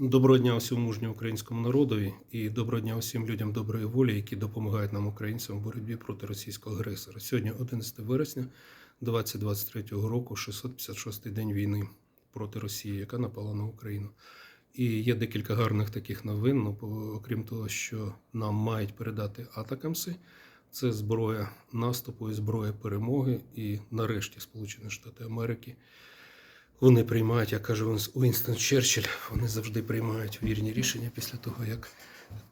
Доброго дня усьому мужньому українському народові і доброго дня усім людям доброї волі, які допомагають нам, українцям, у боротьбі проти російського агресора. Сьогодні 11 вересня 2023 року, 656-й день війни проти Росії, яка напала на Україну. І є декілька гарних таких новин. Ну, окрім того, що нам мають передати атакамси, це зброя наступу і зброя перемоги. І нарешті Сполучені Штати Америки вони приймають, як каже Уінстон Черчилль, вони завжди приймають вірні рішення після того, як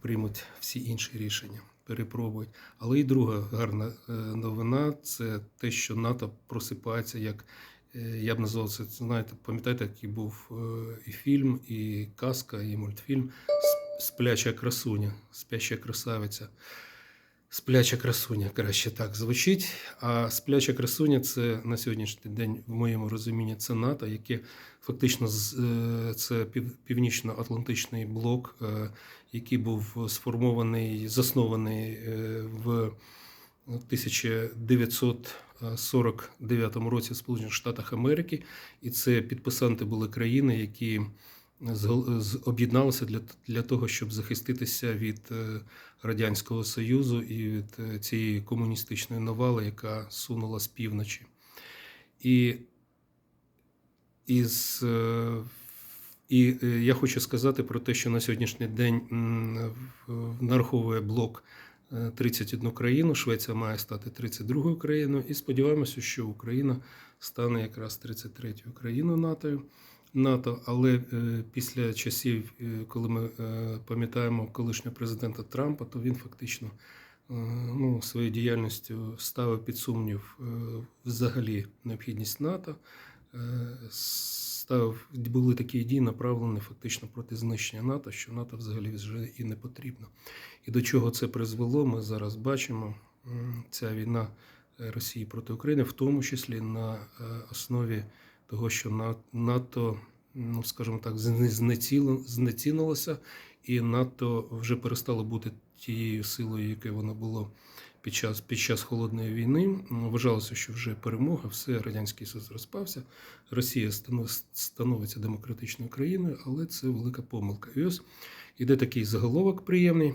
приймуть всі інші рішення, перепробують. Але і друга гарна е, новина це те, що НАТО просипається як. е, Я б назвав це, знаєте, пам'ятаєте, який був е, і фільм, і казка, і мультфільм Спляча красуня, спяща красавиця. Спляча красуня, краще так звучить. А спляча красуня це на сьогоднішній день, в моєму розумінні, це НАТО, яке фактично е, це пів- північно-атлантичний блок, е, який був сформований, заснований е, в 1949 році в Сполучених Штатах Америки, і це підписанти були країни, які об'єдналися для, для того, щоб захиститися від е, Радянського Союзу і від е, цієї комуністичної навали, яка сунула з півночі. І, із, і е, я хочу сказати про те, що на сьогоднішній день нараховує блок е, 31 країну, Швеція має стати 32 країною, і сподіваємося, що Україна стане якраз 33-ю країною НАТО. НАТО, але е, після часів, е, коли ми е, пам'ятаємо колишнього президента Трампа, то він фактично ну, своєю діяльністю ставив під сумнів взагалі необхідність НАТО. Ставив, були такі дії направлені фактично проти знищення НАТО, що НАТО взагалі вже і не потрібно. І до чого це призвело, ми зараз бачимо. Ця війна Росії проти України, в тому числі на основі того, що НАТО, ну скажімо так, знецінилося, і НАТО вже перестало бути тією силою, яке воно було під час, під час холодної війни. Вважалося, що вже перемога, все радянський Союз розпався. Росія становиться демократичною країною, але це велика помилка. І ось іде такий заголовок приємний.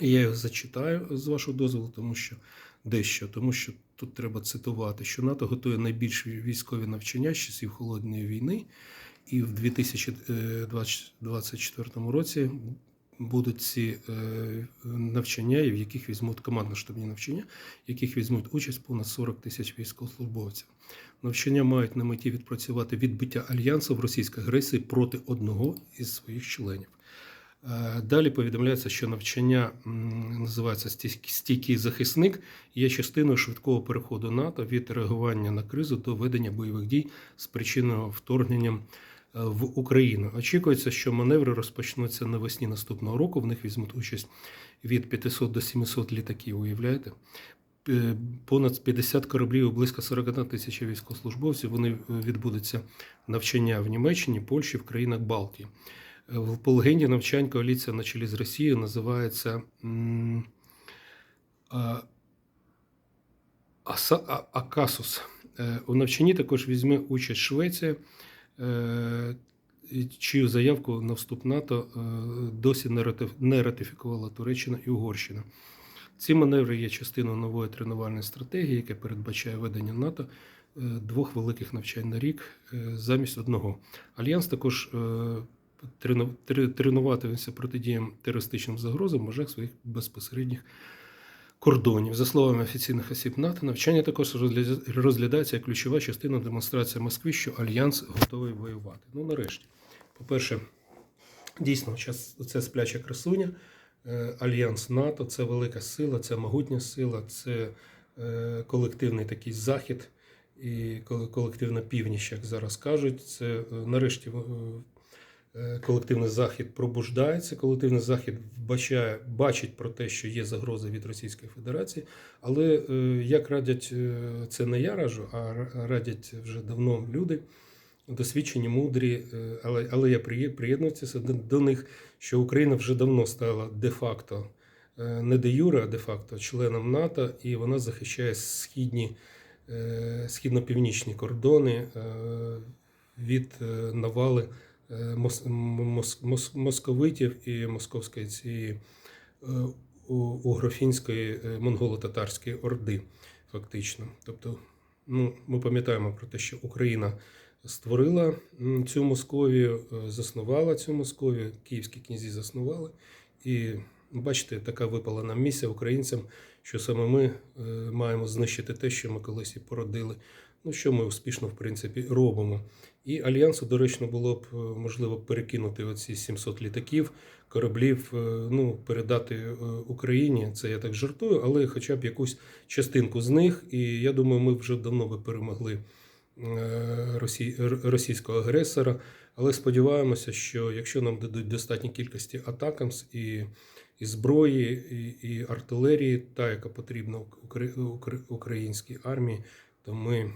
Я його зачитаю з вашого дозволу, тому що дещо, тому що тут треба цитувати, що НАТО готує найбільші військові навчання з часів холодної війни, і в 2024 році будуть ці е, навчання, в яких візьмуть командно-штабні навчання, в яких візьмуть участь понад 40 тисяч військовослужбовців. Навчання мають на меті відпрацювати відбиття альянсу в російській агресії проти одного із своїх членів. Е, Далі повідомляється, що навчання називається «Стійк- стійкий захисник, є частиною швидкого переходу НАТО від реагування на кризу до ведення бойових дій з причиною вторгненням е, в Україну. Очікується, що маневри розпочнуться навесні наступного року. В них візьмуть участь від 500 до 700 літаків. Уявляєте? Понад 50 кораблів, близько 41 тисячі військовослужбовців. Вони е, відбудуться навчання в Німеччині, Польщі, в країнах Балтії. В полегенді навчань коаліція на чолі з Росією називається Акасус. Е, У навчанні також візьме участь Швеція, е, чию заявку на вступ НАТО е, досі не ратифікувала Туреччина і Угорщина. Ці маневри є частиною нової тренувальної стратегії, яка передбачає ведення НАТО двох великих навчань на рік замість одного. Альянс також трену- тре- тренуватиметься протидіям терористичним загрозам в межах своїх безпосередніх кордонів. За словами офіційних осіб НАТО, навчання також розглядається як ключова частина демонстрації Москви, що альянс готовий воювати. Ну, нарешті, по-перше, дійсно, це спляча красуня. Е, Альянс НАТО це велика сила, це могутня сила, це е, колективний такий захід і колективна північ, як зараз кажуть. Це е, нарешті колективний захід пробуждається. Колективний захід вбачає, бачить про те, що є загроза від Російської Федерації. Але е, як радять, е, це не я раджу, а радять вже давно люди. Досвідчені, мудрі, е, але, але я приє- приєднуюся до, них, що Україна вже давно стала де-факто, е, не де юре, а де-факто членом НАТО, і вона захищає східні, е, східно-північні кордони е, від е, навали московитів і московської цієї е, угрофінської е, монголо-татарської орди, фактично. Тобто, ну, ми пам'ятаємо про те, що Україна створила цю Московію, е, заснувала цю Московію, київські князі заснували. І бачите, така випала нам місія українцям, що саме ми маємо знищити те, що ми колись і породили. Ну, що ми успішно, в принципі, робимо. І альянсу доречно було б е, можливо перекинути оці 700 літаків, кораблів, е, ну, передати е, Україні. Це я так жартую, але хоча б якусь частинку з них. І я думаю, ми вже давно би перемогли росій, російського агресора. Але сподіваємося, що якщо нам дадуть достатні кількості атакамс і, і зброї, і, і артилерії, та яка потрібна укр- укр- українській армії, то ми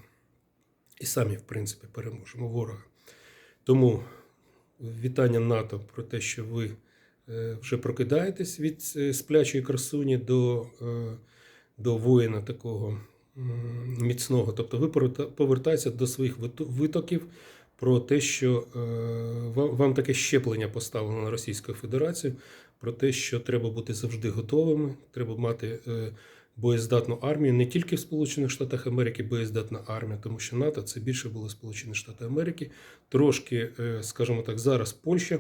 і самі, в принципі, переможемо ворога. Тому вітання НАТО про те, що ви е, вже прокидаєтесь від е, сплячої красуні до, е, до воїна такого міцного. Тобто ви поверта- повертаєтеся до своїх витоків про те, що вам таке щеплення поставлено на Російську Федерацію, про те, що треба бути завжди готовими, треба мати. Боєздатну армію не тільки в Сполучених Штатах Америки боєздатна армія, тому що НАТО це більше було Сполучені Штати Америки. Трошки, е, скажімо так, зараз Польща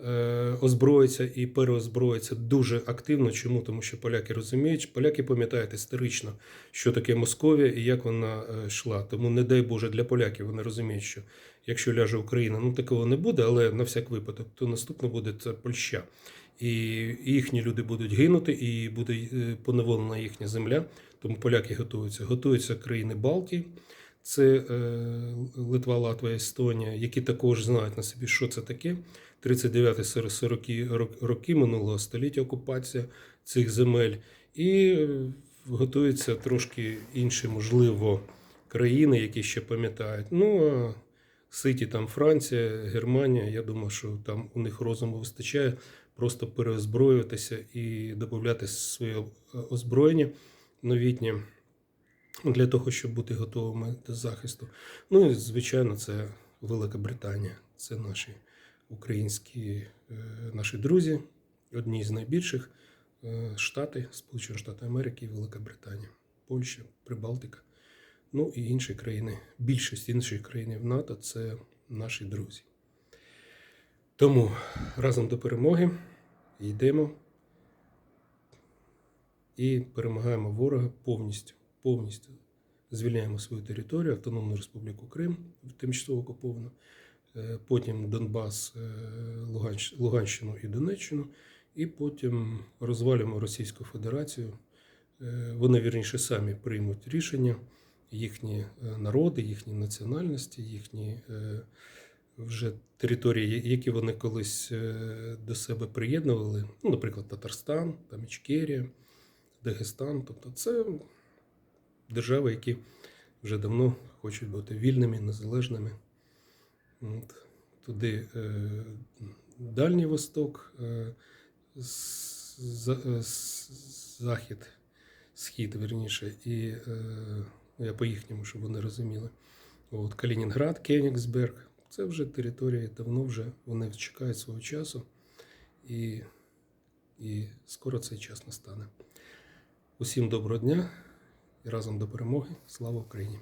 е, озброїться і переозброїться дуже активно. Чому? Тому що поляки розуміють, поляки пам'ятають історично, що таке Московія і як вона е, йшла. Тому не дай Боже для поляків вони розуміють, що якщо ляже Україна, ну такого не буде, але на всяк випадок, то наступне буде це Польща. І їхні люди будуть гинути, і буде е, поневолена їхня земля. Тому поляки готуються. Готуються країни Балтії, це е, Литва, Латвія, Естонія, які також знають на собі, що це таке. 39-40 роки минулого століття окупація цих земель. І е, готуються трошки інші, можливо, країни, які ще пам'ятають. Ну, а Ситі там Франція, Германія. Я думаю, що там у них розуму вистачає просто переозброюватися і додати своє е, озброєння новітнє для того, щоб бути готовими до захисту. Ну і звичайно, це Велика Британія, це наші українські е, наші друзі, одні з найбільших е, штати, Сполучені Штати Америки і Велика Британія, Польща, Прибалтика. Ну і інші країни, більшість інших країн в НАТО це наші друзі. Тому разом до перемоги йдемо і перемагаємо ворога повністю. Повністю звільняємо свою територію, Автономну Республіку Крим, тимчасово окуповану, е, потім Донбас, е, Луганщину і Донеччину, і потім розвалюємо Російську Федерацію. Е, Вони вірніше самі приймуть рішення, їхні е, народи, їхні національності, їхні е, вже території, які вони колись е, до себе приєднували, ну, наприклад, Татарстан, там Ічкерія, Дагестан. Тобто це держави, які вже давно хочуть бути вільними, незалежними. От. Туди Дальній Восток, за- Захід, Схід, верніше, і я по їхньому, щоб вони розуміли. От, Калінінград, Кенігсберг. Це вже території давно вже вони чекають свого часу, і, і скоро цей час настане. Усім доброго дня і разом до перемоги. Слава Україні!